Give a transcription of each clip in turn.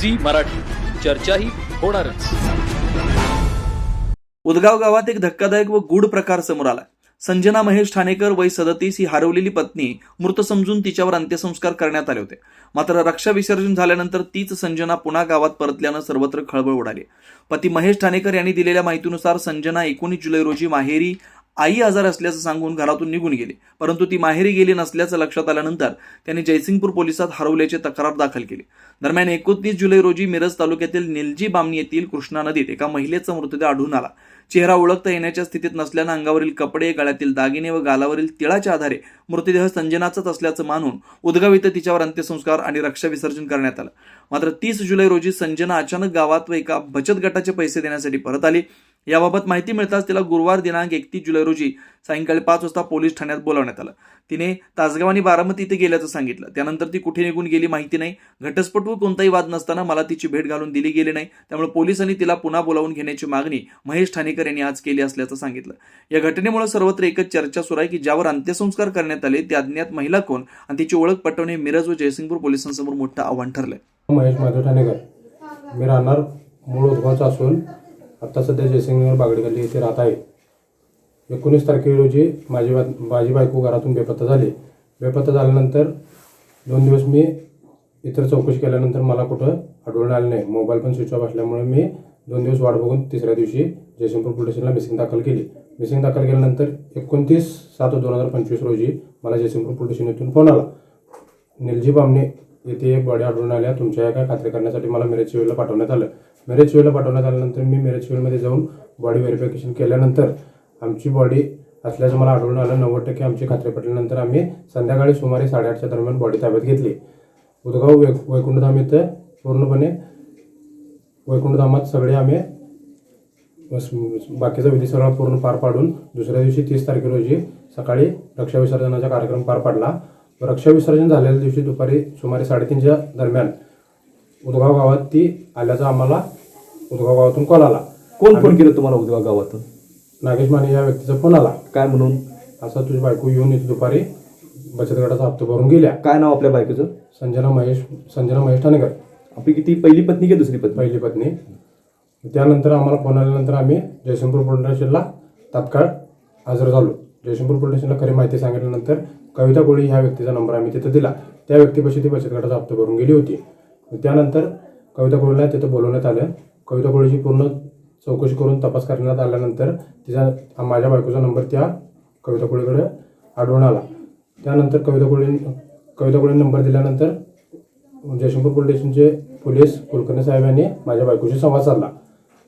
Zee Marathi. चर्चाही होणारच. उदगाव गावात एक धक्कादायक व गूढ प्रकार समोर आला संजना महेश ठाणेकर वय सदतीस ही हरवलेली पत्नी मृत समजून तिच्यावर अंत्यसंस्कार करण्यात आले होते. मात्र रक्षा विसर्जन झाल्यानंतर तीच संजना पुन्हा गावात परतल्यानं सर्वत्र खळबळ उडाली. पती महेश ठाणेकर यांनी दिलेल्या माहितीनुसार संजना एकोणीस जुलै रोजी माहेरी आई आजार असल्याचं सांगून घरातून निघून गेले. परंतु ती माहेरी गेली नसल्याचं लक्षात आल्यानंतर त्यांनी जयसिंगपूर पोलिसात हरवल्याची तक्रार दाखल केली. दरम्यान एकोणतीस जुलै रोजी मिरज तालुक्यातील निलजी बामणी येथील कृष्णा नदीत एका महिलेचा मृतदेह आढळून आला. चेहरा ओळखता येण्याच्या स्थितीत नसल्यानं अंगावरील कपडे गळ्यातील दागिने व गालावरील तिळाच्या आधारे मृतदेह संजनाचाच असल्याचं मानून उदगाव इथं तिच्यावर अंत्यसंस्कार आणि रक्षा विसर्जन करण्यात आलं. मात्र तीस जुलै रोजी संजना अचानक गावात व एका बचत गटाचे पैसे देण्यासाठी परत आली. याबाबत माहिती मिळताच तिला गुरुवार दिनांक एकतीस जुलै रोजी सायंकाळी पाच वाजता पोलीस ठाण्यात बोलावण्यात आलं. तिने तासगाव आणि बारामती इथे गेल्याचं सांगितलं. त्यानंतर ती कुठे निघून गेली माहिती नाही. घटस्फोटवर कोणताही वाद नसताना मला तिची भेट घालून दिली गेली नाही. त्यामुळे पोलिसांनी तिला पुन्हा बोलावून घेण्याची मागणी महेश ठाणेकर यांनी आज केली असल्याचं सांगितलं. या घटनेमुळे सर्वत्र एकच चर्चा सुरू आहे की ज्यावर अंत्यसंस्कार करण्यात आले ते अज्ञात महिला कोण आणि तिची ओळख पटवणे मिरज व जयसिंगपूर पोलिसांसमोर मोठं आव्हान ठरलंय. महेश माधव ठाणेकर. मी राहणार मूळ उद्भवाचा असून आत्ता सध्या जयसिंगनगर बागडगल्ली येथे राहत आहे. एकोणीस तारखे रोजी माझी बा माझी बायको घरातून बेपत्ता झाली. बेपत्ता झाल्यानंतर दोन दिवस मी इतर चौकशी केल्यानंतर मला कुठं आढळून आलं नाही. मोबाईल पण स्विच ऑफ असल्यामुळे मी दोन दिवस वाट बघून तिसऱ्या दिवशी जयसिंगपूर पोलीस स्टेशनला मिसिंग दाखल केली. मिसिंग दाखल केल्यानंतर एकोणतीस सात दोन हजार पंचवीस रोजी मला जयसिंगपूर पोलीस स्टेशन येथून फोन आला. निलजी बामणे येथे बॉडी आढळून आल्या. तुमच्या या काय खात्री करण्यासाठी मला मिरज शिवेलला पाठवण्यात आलं. मेरेज शिवेलला पाठवण्यात आल्यानंतर मी मिरज शिवेलमध्ये जाऊन बॉडी व्हेरिफिकेशन केल्यानंतर आमची बॉडी असल्याचं मला आढळून आलं. नव्वद टक्के आमची खात्री पटल्यानंतर आम्ही संध्याकाळी सुमारे साडेआठच्या दरम्यान बॉडी ताब्यात घेतली. उदगाव वै वैकुंठधाम इथं पूर्णपणे वैकुंठधामात सगळे आम्ही बाकीचा विधी सगळा पूर्ण पार पाडून दुसऱ्या दिवशी तीस तारखे रोजी सकाळी रक्षा विसर्जनाचा कार्यक्रम पार पाडला. रक्षा विसर्जन झालेल्या दिवशी दुपारी सुमारे साडेतीनच्या दरम्यान उदगाव गावात ती आल्याचा आम्हाला उदगाव गावातून कॉल आला. कोण फोन केलं तुम्हाला उद्या गावातून? नागेश माने या व्यक्तीचा फोन आला. काय म्हणून? असा तुझी बायको येऊन इथे दुपारी बचत गटाचा हप्ता भरून गेल्या. काय नाव आपल्या बायकोचं? संजना महेश संजना महेश ठाणेकर आपली किती? पहिली पत्नी की दुसरी पत्नी? पहिली पत्नी. त्यानंतर आम्हाला फोन आल्यानंतर आम्ही जयसिंगपूर पोलीस स्टेशनला तात्काळ हजर झालो. जयशंपूर पोलीस स्टेशनला खरी माहिती सांगितल्यानंतर कविता कोळी ह्या व्यक्तीचा नंबर आम्ही तिथं दिला. त्या व्यक्तीपाशी ती बचत गटाचा हप्ता भरून गेली होती. त्यानंतर कविता कोळीला तिथं बोलवण्यात आलं. कविता कोळीची पूर्ण चौकशी करून तपास करण्यात आल्यानंतर तिचा माझ्या बायकोचा नंबर त्या कविता कोळीकडे आढळून आला. त्यानंतर कविता कोळी कविता कोळी नंबर दिल्यानंतर जयशंकर पोलीस स्टेशनचे पोलीस कुलकर्णी साहेब यांनी माझ्या बायकोशी संवाद साधला.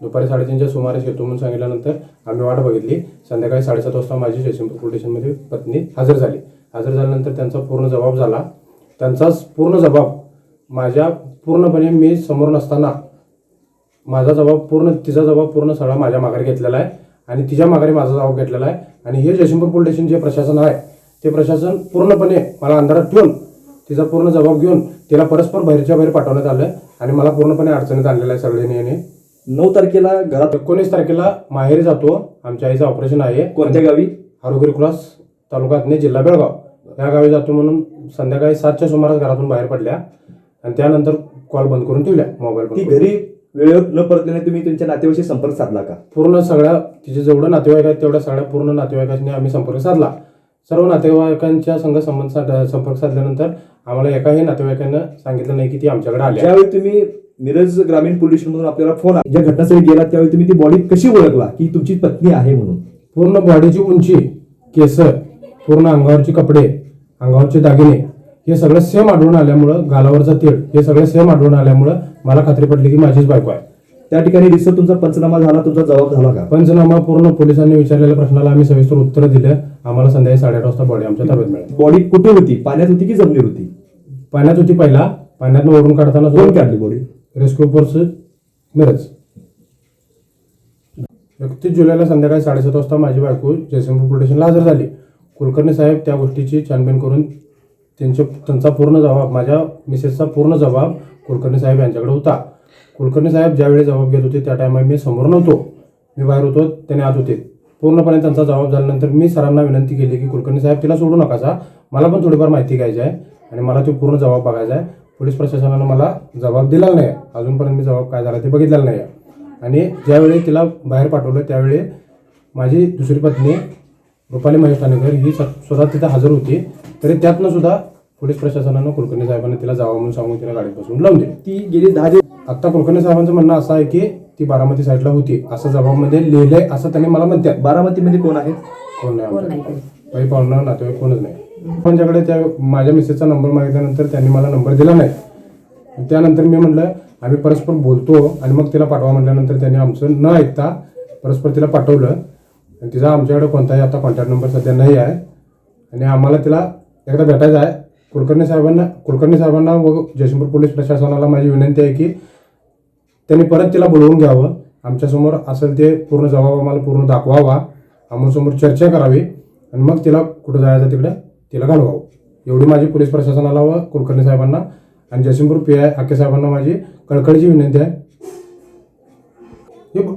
दुपारी साडेतीनच्या सुमारास येतो म्हणून सांगितल्यानंतर आम्ही वाट बघितली. संध्याकाळी साडेसात वाजता माझी जयशंकर पोलीस स्टेशनमध्ये पत्नी हजर झाली. हजर झाल्यानंतर त्यांचा पूर्ण जबाब झाला. त्यांचाच पूर्ण जबाब माझ्या पूर्णपणे मी समोर नसताना माझा जबाब पूर्ण तिचा जबाब पूर्ण सगळा माझ्या माघारी घेतलेला आहे आणि तिच्या माघारी माझा जबाब घेतलेला आहे. आणि हे जयशंकर पोलीस स्टेशन जे प्रशासन आहे ते प्रशासन पूर्णपणे मला अंधारात ठेवून तिचा पूर्ण जबाब घेऊन तिला परस्पर बाहेरच्या बाहेर पाठवण्यात आलं आणि मला पूर्णपणे अडचणीत आणलेलं आहे सगळ्याने याने. नऊ तारखेला घरात एकोणीस तारखेला माहेरी जातो. आमच्या आईचं ऑपरेशन आहे. कोणत्या गावी? आरोग्य क्रॉस तालुका अथने जिल्हा बेळगाव. या गावी जातो म्हणून संध्याकाळी सातच्या सुमारास घरातून बाहेर पडल्या. आणि त्यानंतर कॉल बंद करून ठेवल्या. मोबाईल ती घरी वेळेवर न परतल्याने तुम्ही त्यांच्या नातेवाईशी संपर्क साधला का? पूर्ण सगळ्या तिचे जेवढं नातेवाईक आहेत तेवढ्या सगळ्या पूर्ण नातेवाईकांनी आम्ही संपर्क साधला. सर्व नातेवाईकांच्या संघ संबंध संपर्क साधल्यानंतर आम्हाला एकाही नातेवाईकांना सांगितलं नाही की ती आमच्याकडे आली आहे. ज्यावेळी तुम्ही मिरज ग्रामीण पोलीस स्टेशनमधून आपल्याला फोन आला, ज्या घटनास्थळी गेला त्यावेळी तुम्ही ती बॉडी कशी ओळखला? की तुमची पत्नी आहे म्हणून? पूर्ण बॉडीची उंची केस पूर्ण अंगावरचे कपडे अंगावरचे दागिने हे सगळं सेम आढळून आल्यामुळं गालावरचा तीळ हे सगळं सेम आढळून आल्यामुळं मला खात्री पडली की माझीच बायको आहे. त्या ठिकाणी रिसर तुमचा पंचनामा झाला तुमचा जबाब झाला का? पंचनामा पूर्ण पोलिसांनी विचारलेल्या प्रश्नाला आम्ही सविस्तर उत्तर दिले. आम्हाला संध्याकाळी साडेआठ वाजता बॉडी आमच्या ताब्यात मिळाली. बॉडी कुठे होती? पाण्यात होती की जमिनीवर होती? पाण्यात होती पहिला. पाण्यात ओढून काढताना कोण काढली बॉडी रेस्क्यू फोर्स मिरज. एकतीस जुलैला संध्याकाळी साडेसात वाजता माझी बायको जयसिंगपूर प्रोटेशनला हजर झाली. कुलकर्णी साहेब त्या गोष्टीची छानबीन करून त्यांचे त्यांचा पूर्ण जबाब माझ्या मिसेसचा पूर्ण जबाब कुलकर्णी साहेब यांच्याकडे होता. कुलकर्णी साहेब ज्यावेळी जबाब घेत होते त्या टायमा मी समोर नव्हतो. मी बाहेर होतो त्याने आत होते. पूर्णपणे त्यांचा जबाब झाल्यानंतर मी सरांना विनंती केली की कुलकर्णी साहेब तिला सोडू नका सा मला पण थोडीफार माहिती घ्यायची आहे आणि मला तो पूर्ण जबाब बघायचा आहे. पोलीस प्रशासनानं मला जबाब दिलेला नाही अजूनपर्यंत मी जबाब काय झाला ते बघितलेला नाही आणि ज्यावेळी तिला बाहेर पाठवलं त्यावेळी माझी दुसरी पत्नी रुपाली महेश ठाणेकर ही स- स्वतः तिथं हजर होती. तरी त्यातनं सुद्धा पोलीस प्रशासनानं कुलकर्णी साहेबांना तिला जावं म्हणून सांगून तिला गाडीत बसवून लावून दिली. ती गेली दहा दिवस. आता कुलकर्णी साहेबांचं म्हणणं असं आहे की ती बारामती साईडला होती. असं जबाबमध्ये लिहिलंय असं त्यांनी मला म्हणतात. बारामतीमध्ये कोण आहे? कोण नाही आमच्याकडे. काही पाहुणं नातेवाईक कोणच नाही. त्यांच्याकडे त्या माझ्या मिसेसचा नंबर मागितल्यानंतर त्यांनी मला नंबर दिला नाही. त्यानंतर मी म्हटलं आम्ही परस्पर बोलतो आणि मग तिला पाठवा म्हटल्यानंतर त्यांनी आमचं न ऐकता परस्पर तिला पाठवलं. आणि तिचा आमच्याकडे कोणताही आता कॉन्टॅक्ट नंबर सध्या नाही आहे. आणि आम्हाला तिला एकदा भेटायचं आहे. कुलकर्णी साहेबांना कुलकर्णी साहेबांना व जयसिंगपूर पोलीस प्रशासनाला माझी विनंती आहे की त्यांनी परत तिला बोलवून घ्यावं. आमच्यासमोर असेल ते पूर्ण जबाब आम्हाला पूर्ण दाखवावा. आमच्यासमोर चर्चा करावी. आणि मग तिला कुठं जायचं तिकडे तिला घालवावं एवढी माझी पोलीस प्रशासनाला व कुलकर्णी साहेबांना आणि जयसिंगपूर पी आय आके साहेबांना माझी कळकळीची विनंती आहे.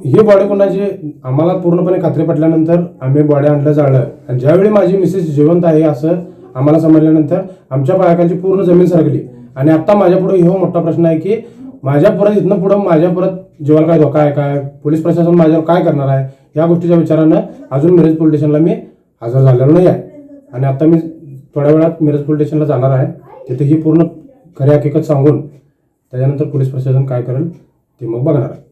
हे बॉडी कोणाची आम्हाला पूर्णपणे खात्री पटल्यानंतर आम्ही बॉडी आणलं जाळलं. आणि ज्यावेळी माझी मिसेस जिवंत आहे असं आम्हाला समजल्यानंतर आमच्या पायाखालची पूर्ण जमीन सरकली. आणि आत्ता माझ्या पुढे हो मोठा प्रश्न आहे की माझ्या परत इथनं पुढं माझ्या परत जीवाला काय धोका आहे काय पोलीस प्रशासन माझ्यावर काय करणार आहे? या गोष्टीच्या विचारानं अजून मिरज पोलीस स्टेशनला मी हजर झालेलो नाही आहे. आणि आत्ता मी थोड्या वेळात मिरज पोलीस स्टेशनला जाणार आहे. तिथे ही पूर्ण खरी हकीकत सांगून त्याच्यानंतर पोलीस प्रशासन काय करेल ते मग बघणार आहे.